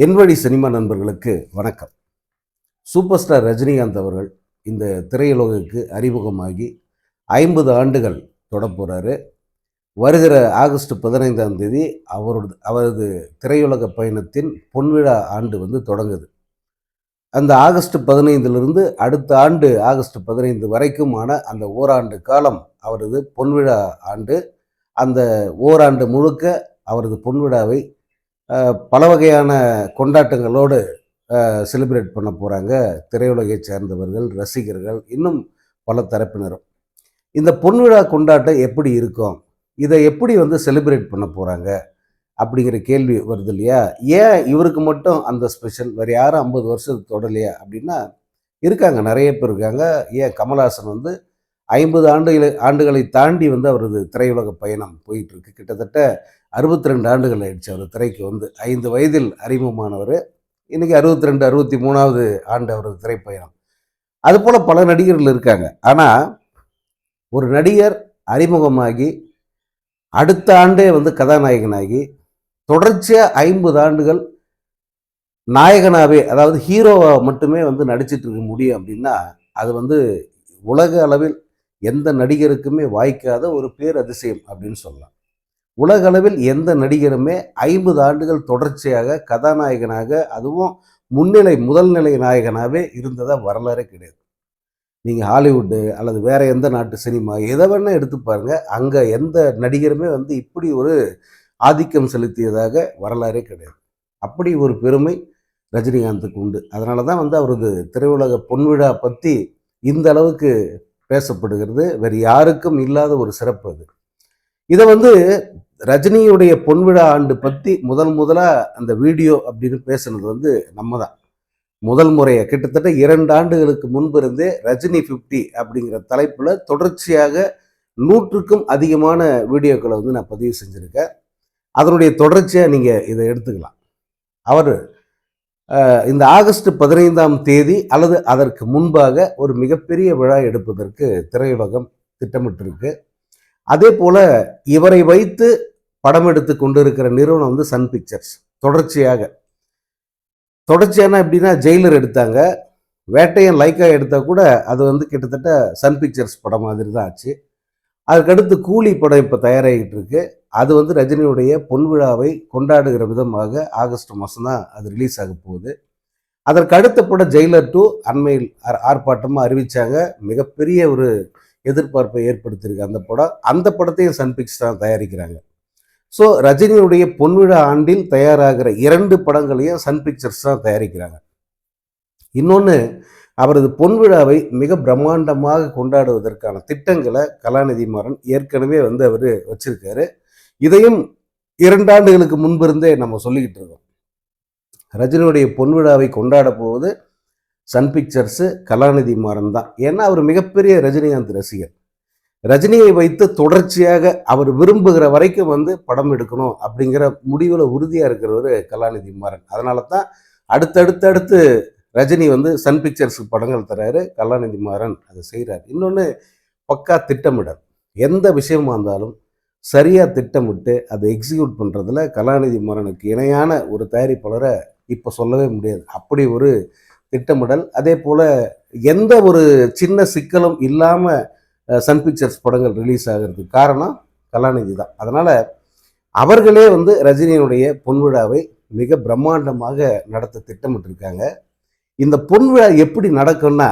என்வழி cinema நண்பர்களுக்கு வணக்கம். Super star Rajinikanth அவர்கள் இந்த திரையுலகுக்கு அறிமுகமாகி ஐம்பது ஆண்டுகள் தொடப் போகிறாரு வருகிற ஆகஸ்ட் பதினைந்தாம் தேதி அவரது அவரது திரையுலக பயணத்தின் பொன்விழா ஆண்டு வந்து தொடங்குது. அந்த ஆகஸ்ட் பதினைந்திலிருந்து அடுத்த ஆண்டு ஆகஸ்ட் பதினைந்து வரைக்குமான அந்த ஓராண்டு காலம் அவரது பொன்விழா ஆண்டு. அந்த ஓராண்டு முழுக்க அவரது பொன்விழாவை பல வகையான கொண்டாட்டங்களோடு செலிப்ரேட் பண்ண போகிறாங்க திரையுலகை சேர்ந்தவர்கள் ரசிகர்கள் இன்னும் பல தரப்பினரும். இந்த பொன்விழா கொண்டாட்டம் எப்படி இருக்கும்? இதை எப்படி வந்து செலிப்ரேட் பண்ண போகிறாங்க அப்படிங்கிற கேள்வி வருது இல்லையா? ஏன் இவருக்கு மட்டும் அந்த ஸ்பெஷல் வேறு யாரும் ஐம்பது வருஷத்துக்கு தொடலையா? அப்படின்னா இருக்காங்க. நிறைய பேர் இருக்காங்க. ஏன் கமல்ஹாசன் வந்து ஐம்பது ஆண்டுகளை ஆண்டுகளை தாண்டி வந்து அவரது திரையுலக பயணம் போயிட்டுருக்கு. கிட்டத்தட்ட அறுபத்தி ரெண்டு ஆண்டுகள் ஆயிடுச்சு அவர் திரைக்கு வந்து. ஐந்து வயதில் அறிமுகமானவர். இன்றைக்கி அறுபத்தி ரெண்டு அறுபத்தி மூணாவது ஆண்டு அவரது திரைப்பயணம். அதுபோல் பல நடிகர்கள் இருக்காங்க. ஆனால் ஒரு நடிகர் அறிமுகமாகி அடுத்த ஆண்டே வந்து கதாநாயகனாகி தொடர்ச்சியாக ஐம்பது ஆண்டுகள் நாயகனாகவே அதாவது ஹீரோவாக மட்டுமே வந்து நடிச்சிட்டு இருக்க முடியும் அப்படின்னா அது வந்து உலக அளவில் எந்த நடிகருக்குமே வாய்க்காத ஒரு பேரதிசயம் அப்படின்னு சொல்லலாம். உலகளவில் எந்த நடிகருமே ஐம்பது ஆண்டுகள் தொடர்ச்சியாக கதாநாயகனாக அதுவும் முன்னிலை முதல் நிலை நாயகனாகவே இருந்ததாக வரலாறே கிடையாது. நீங்கள் ஹாலிவுட்டு அல்லது வேற எந்த நாட்டு சினிமா எதை வேணால் எடுத்து பாருங்க. அங்கே எந்த நடிகருமே வந்து இப்படி ஒரு ஆதிக்கம் செலுத்தியதாக வரலாறே கிடையாது. அப்படி ஒரு பெருமை ரஜினிகாந்துக்கு உண்டு. அதனால தான் வந்து அவரது திரையுலக பொன்விழா பற்றி இந்த அளவுக்கு பேசப்படுகிறது. வேறு யாருக்கும் இல்லாத ஒரு சிறப்பு அது. இதை வந்து ரஜினியுடைய பொன்விழா ஆண்டு பற்றி முதல் முதலாக அந்த வீடியோ அப்படின்னு பேசுனது வந்து நம்ம தான் முதல் முறையை. கிட்டத்தட்ட இரண்டு ஆண்டுகளுக்கு முன்பு இருந்தே ரஜினி ஃபிஃப்டி அப்படிங்கிற தலைப்பில் தொடர்ச்சியாக நூற்றுக்கும் அதிகமான வீடியோக்களை வந்து நான் பதிவு செஞ்சுருக்கேன். அதனுடைய தொடர்ச்சியாக நீங்கள் இதை எடுத்துக்கலாம். அவர் இந்த ஆகஸ்ட் பதினைந்தாம் தேதி அல்லது அதற்கு முன்பாக ஒரு மிகப்பெரிய விழா எடுப்பதற்கு திரையுலகம் திட்டமிட்டிருக்கு. அதே போல இவரை வைத்து படம் எடுத்து கொண்டிருக்கிற நிறுவனம் வந்து சன் பிக்சர்ஸ். தொடர்ச்சியாக. தொடர்ச்சியான எப்படின்னா ஜெயிலர் எடுத்தாங்க. வேட்டையன் லைக்கா எடுத்தால் கூட அது வந்து கிட்டத்தட்ட சன் பிக்சர்ஸ் படம் மாதிரி தான் ஆச்சு. அதுக்கடுத்து கூலி படம் இப்போ தயாராகிட்டு இருக்கு. அது வந்து ரஜினியுடைய பொன்விழாவை கொண்டாடுகிற விதமாக ஆகஸ்ட் மாதம் தான் அது ரிலீஸ் ஆக போகுது. அதற்கு அடுத்த படம் ஜெயிலர் டூ அண்மையில் ஆர்- அறிவித்தாங்க மிகப்பெரிய ஒரு எதிர்பார்ப்பை ஏற்படுத்தியிருக்கு அந்த படம். அந்த படத்தையும் சன் பிக்ஸ் தான் தயாரிக்கிறாங்க. ஸோ ரஜினியுடைய பொன்விழா ஆண்டில் தயாராகிற இரண்டு படங்களையும் சன் பிக்சர்ஸ் தான் தயாரிக்கிறாங்க. இன்னொன்று அவரது பொன்விழாவை மிக பிரம்மாண்டமாக கொண்டாடுவதற்கான திட்டங்களை கலாநிதி மாறன் ஏற்கனவே வந்து அவர் வச்சிருக்காரு. இதையும் இரண்டாண்டுகளுக்கு முன்பிருந்தே நம்ம சொல்லிக்கிட்டு இருக்கோம். ரஜினியுடைய பொன்விழாவை கொண்டாட போவது சன் பிக்சர்ஸு கலாநிதி மாறன் தான். ஏன்னா அவர் மிகப்பெரிய ரஜினிகாந்த் ரசிகர். ரஜினியை வைத்து தொடர்ச்சியாக அவர் விரும்புகிற வரைக்கும் வந்து படம் எடுக்கணும் அப்படிங்கிற முடிவில் உறுதியாக இருக்கிறவர் கலாநிதி மாறன். அதனால தான் அடுத்தடுத்து அடுத்து ரஜினி வந்து சன் பிக்சர்ஸுக்கு படங்கள் தராரு கலாநிதி மாறன் அதை செய்கிறார் இன்னொன்று பக்கா திட்டமிடல். எந்த விஷயமா இருந்தாலும் சரியாக திட்டமிட்டு அதை எக்ஸிக்யூட் பண்ணுறதுல கலாநிதி மாறனுக்கு இணையான ஒரு தயாரிப்பாளரை இப்போ சொல்லவே முடியாது. அப்படி ஒரு திட்டமிடல். அதே போல் எந்த ஒரு சின்ன சிக்கலும் இல்லாமல் சன் பிக்சர்ஸ் படங்கள் ரிலீஸ் ஆகிறதுக்கு காரணம் கலாநிதி தான். அதனால் அவர்களே வந்து ரஜினியினுடைய பொன்விழாவை மிக பிரம்மாண்டமாக நடத்த திட்டமிட்டிருக்காங்க. இந்த பொன் விழா எப்படி நடக்கும்னா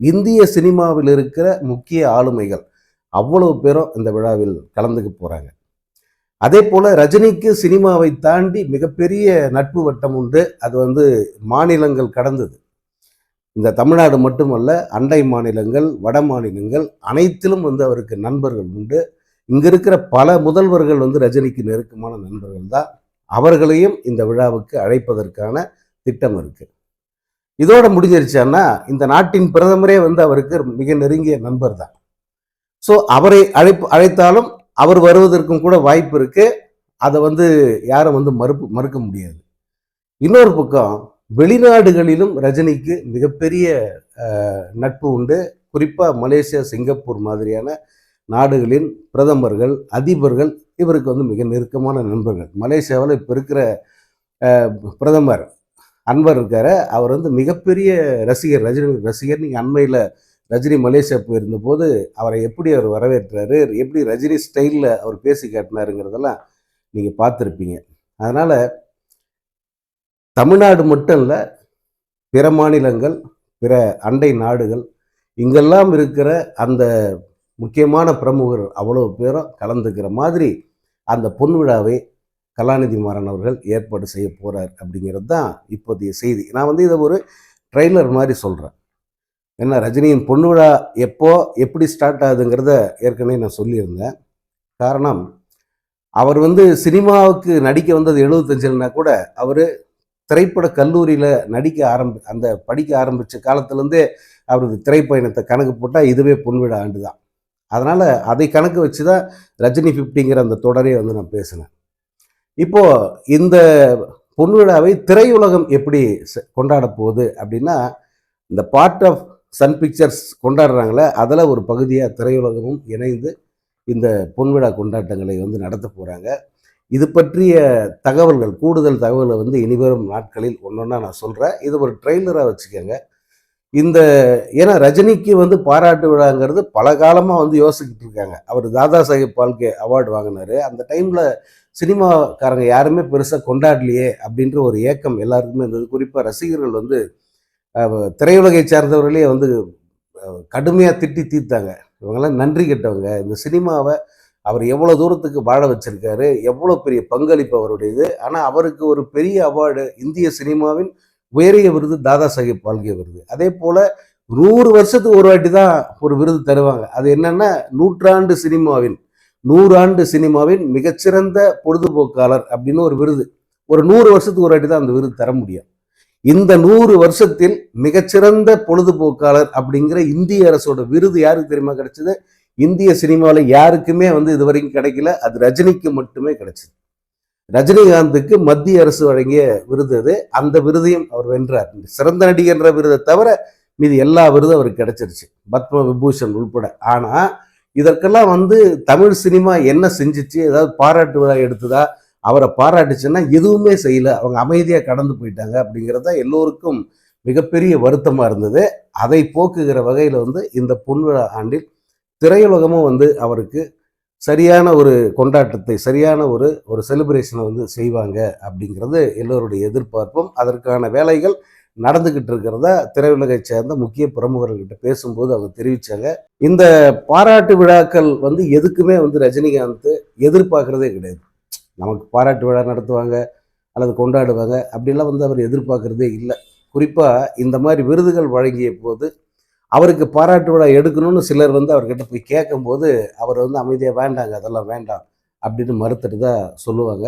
இந்திய சினிமாவில் இருக்கிற முக்கிய ஆளுமைகள் அவ்வளவு பேரும் இந்த விழாவில் கலந்துக்க போகிறாங்க அதே போல் ரஜினிக்கு சினிமாவை தாண்டி மிகப்பெரிய நட்பு வட்டம் உண்டு. அது வந்து மாநிலங்கள் கடந்தது. இந்த தமிழ்நாடு மட்டுமல்ல அண்டை மாநிலங்கள் வட மாநிலங்கள் அனைத்திலும் வந்து அவருக்கு நண்பர்கள் உண்டு. இங்கே இருக்கிற பல முதல்வர்கள் வந்து ரஜினிக்கு நெருக்கமான நண்பர்கள் தான். அவர்களையும் இந்த விழாவுக்கு அழைப்பதற்கான திட்டம் இருக்குது இதோட முடிஞ்சிருச்சான்னா இந்த நாட்டின் பிரதமரே வந்து அவருக்கு மிக நெருங்கிய நண்பர் தான். ஸோ அவரை அழைப்பு அழைத்தாலும் அவர் வருவதற்கும் கூட வாய்ப்பு இருக்கு. அதை வந்து யாரும் வந்து மறுப்பு மறுக்க முடியாது. இன்னொரு பக்கம் வெளிநாடுகளிலும் ரஜினிக்கு மிகப்பெரிய நட்பு உண்டு. குறிப்பாக மலேசியா சிங்கப்பூர் மாதிரியான நாடுகளின் பிரதமர்கள் அதிபர்கள் இவருக்கு வந்து மிக நெருக்கமான நண்பர்கள். மலேசியாவில் இப்போ இருக்கிற பிரதமர் அன்வர் இருக்கார். அவர் வந்து மிகப்பெரிய ரசிகர் ரஜினி ரசிகர். நீங்கள் அண்மையில் ரஜினி மலேசியா போயிருந்தபோது அவரை எப்படி அவர் வரவேற்றாரு எப்படி ரஜினி ஸ்டைலில் அவர் பேசி காட்டினாருங்கிறதெல்லாம் நீங்கள் பார்த்துருப்பீங்க. அதனால் தமிழ்நாடு மட்டும் இல்லை பிற மாநிலங்கள் பிற அண்டை நாடுகள் இங்கெல்லாம் இருக்கிற அந்த முக்கியமான பிரமுகர் அவ்வளோ பேரும் கலந்துக்கிற மாதிரி அந்த பொன் விழாவை கலாநிதி மாறன் அவர்கள் ஏற்பாடு செய்ய போகிறார் அப்படிங்கிறது தான் இப்போதைய செய்தி. நான் வந்து இதை ஒரு ட்ரெய்லர் மாதிரி சொல்கிறேன் ஏன்னா ரஜினியின் பொண்ணு விழா எப்போ எப்படி ஸ்டார்ட் ஆகுதுங்கிறத ஏற்கனவே நான் சொல்லியிருந்தேன். காரணம் அவர் வந்து சினிமாவுக்கு நடிக்க வந்தது எழுபத்தஞ்சில்னா கூட அவர் திரைப்பட கல்லூரியில் நடிக்க ஆரம்பி அந்த படிக்க ஆரம்பித்த காலத்துலேருந்தே அவரது திரைப்பயணத்தை கணக்கு போட்டால் இதுவே பொன்விழா ஆண்டு தான் அதனால் அதை கணக்கு வச்சு தான் ரஜினி ஃபிஃப்டிங்கிற அந்த தொடரே வந்து நான் பேசினேன். இப்போ இந்த பொன்விழாவை திரையுலகம் எப்படி கொண்டாட போகுது அப்படின்னா இந்த பார்ட் ஆஃப் சன் பிக்சர்ஸ் கொண்டாடுறாங்களே அதில் ஒரு பகுதியாக திரையுலகமும் இணைந்து இந்த பொன்விழா கொண்டாட்டங்களை வந்து நடத்த போகிறாங்க இது பற்றிய தகவல்கள் கூடுதல் தகவலை வந்து இனிவரும் நாட்களில் ஒன்று ஒன்றா நான் சொல்கிறேன் இது ஒரு ட்ரெய்லராக வச்சுக்கோங்க. இந்த ஏன்னா ரஜினிக்கு வந்து பாராட்டு விழாங்கிறது பல காலமாக வந்து யோசிக்கிட்டு இருக்காங்க. அவர் தாதா சாஹேப் பால்கே அவார்டு வாங்கினாரு. அந்த டைமில் சினிமாக்காரங்க யாருமே பெருசாக கொண்டாடலையே அப்படின்ற ஒரு ஏக்கம் எல்லாருக்குமே இருந்தது. குறிப்பாக ரசிகர்கள் வந்து திரையுலகை சார்ந்தவர்களே வந்து கடுமையாக திட்டி தீர்த்தாங்க. இவங்கெல்லாம் நன்றி கெட்டவங்க. இந்த சினிமாவை அவர் எவ்வளோ தூரத்துக்கு வாழ வச்சிருக்காரு எவ்வளோ பெரிய பங்களிப்பு அவருடையது. ஆனால் அவருக்கு ஒரு பெரிய அவார்டு இந்திய சினிமாவின் உயரிய விருது தாதா சாஹேப் பால்கே விருது. அதே போல் நூறு வருஷத்துக்கு ஒரு வாட்டி தான் ஒரு விருது தருவாங்க. அது என்னென்னா நூற்றாண்டு சினிமாவின் நூறாண்டு சினிமாவின் மிகச்சிறந்த பொழுதுபோக்காளர் அப்படின்னு ஒரு விருது. ஒரு நூறு வருஷத்துக்கு ஒரு வாட்டி தான் அந்த விருது தர முடியும். இந்த நூறு வருஷத்தில் மிகச்சிறந்த பொழுதுபோக்காளர் அப்படிங்கிற இந்திய அரசோட விருது யாருக்கு தெரியுமா கிடைச்சது? இந்திய சினிமாவில் யாருக்குமே வந்து இது வரைக்கும் கிடைக்கல. அது ரஜினிக்கு மட்டுமே கிடைச்சது. ரஜினிகாந்துக்கு மத்திய அரசு வழங்கிய விருது அது. அந்த விருதையும் அவர் வென்றார். சிறந்த நடிகன்ற விருதை தவிர மீதி எல்லா விருதும் அவருக்கு கிடைச்சிருச்சு. பத்ம விபூஷன் உள்பட. ஆனால் இதற்கெல்லாம் வந்து தமிழ் சினிமா என்ன செஞ்சுச்சு ஏதாவது பாராட்டு விழா எடுத்ததா அவரை பாராட்டுச்சுன்னா எதுவுமே செய்யல. அவங்க அமைதியாக கடந்து போயிட்டாங்க அப்படிங்கிறது தான் எல்லோருக்கும் மிகப்பெரிய வருத்தமாக இருந்தது. அதை போக்குகிற வகையில் வந்து இந்த பொன்விழா ஆண்டில் திரையுலகமும் வந்து அவருக்கு சரியான ஒரு கொண்டாட்டத்தை சரியான ஒரு ஒரு செலிப்ரேஷனை வந்து செய்வாங்க அப்படிங்கிறது எல்லோருடைய எதிர்பார்ப்பும். அதற்கான வேலைகள் நடந்துக்கிட்டு இருக்கிறதா திரையுலகை சேர்ந்த முக்கிய பிரமுகர்கள்கிட்ட பேசும்போது அவங்க தெரிவித்தாங்க இந்த பாராட்டு விழாக்கள் வந்து எதுக்குமே வந்து ரஜினிகாந்த் எதிர்பார்க்குறதே கிடையாது. நமக்கு பாராட்டு விழா நடத்துவாங்க அல்லது கொண்டாடுவாங்க அப்படிலாம் வந்து அவர் எதிர்பார்க்குறதே இல்லை. குறிப்பாக இந்த மாதிரி விருதுகள் வழங்கிய போது அவருக்கு பாராட்டு விழா எடுக்கணும்னு சிலர் வந்து அவர்கிட்ட போய் கேட்கும்போது அவர் வந்து அமைதியாக வேண்டாங்க அதெல்லாம் வேண்டாம் அப்படின்னு மறுத்துட்டு தான் சொல்லுவாங்க.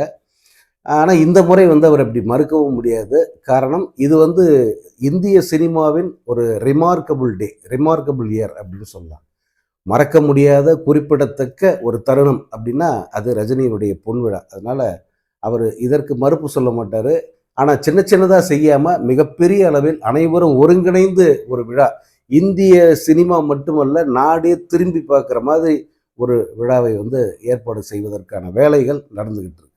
ஆனால் இந்த முறை வந்து அவர் அப்படி மறுக்கவும் முடியாது. காரணம் இது வந்து இந்திய சினிமாவின் ஒரு ரிமார்க்கபிள் டே ரிமார்க்கபிள் இயர் அப்படின்னு சொல்லலாம். மறக்க முடியாத குறிப்பிடத்தக்க ஒரு தருணம் அப்படின்னா அது ரஜினியினுடைய பொன்விழா அதனால் அவர் இதற்கு மறுப்பு சொல்ல மாட்டார். ஆனால் சின்ன சின்னதாக செய்யாமல் மிகப்பெரிய அளவில் அனைவரும் ஒருங்கிணைந்து ஒரு விழா இந்திய சினிமா மட்டுமல்ல நாடே திரும்பி பார்க்குற மாதிரி ஒரு விழாவை வந்து ஏற்பாடு செய்வதற்கான வேலைகள் நடந்துகிட்டு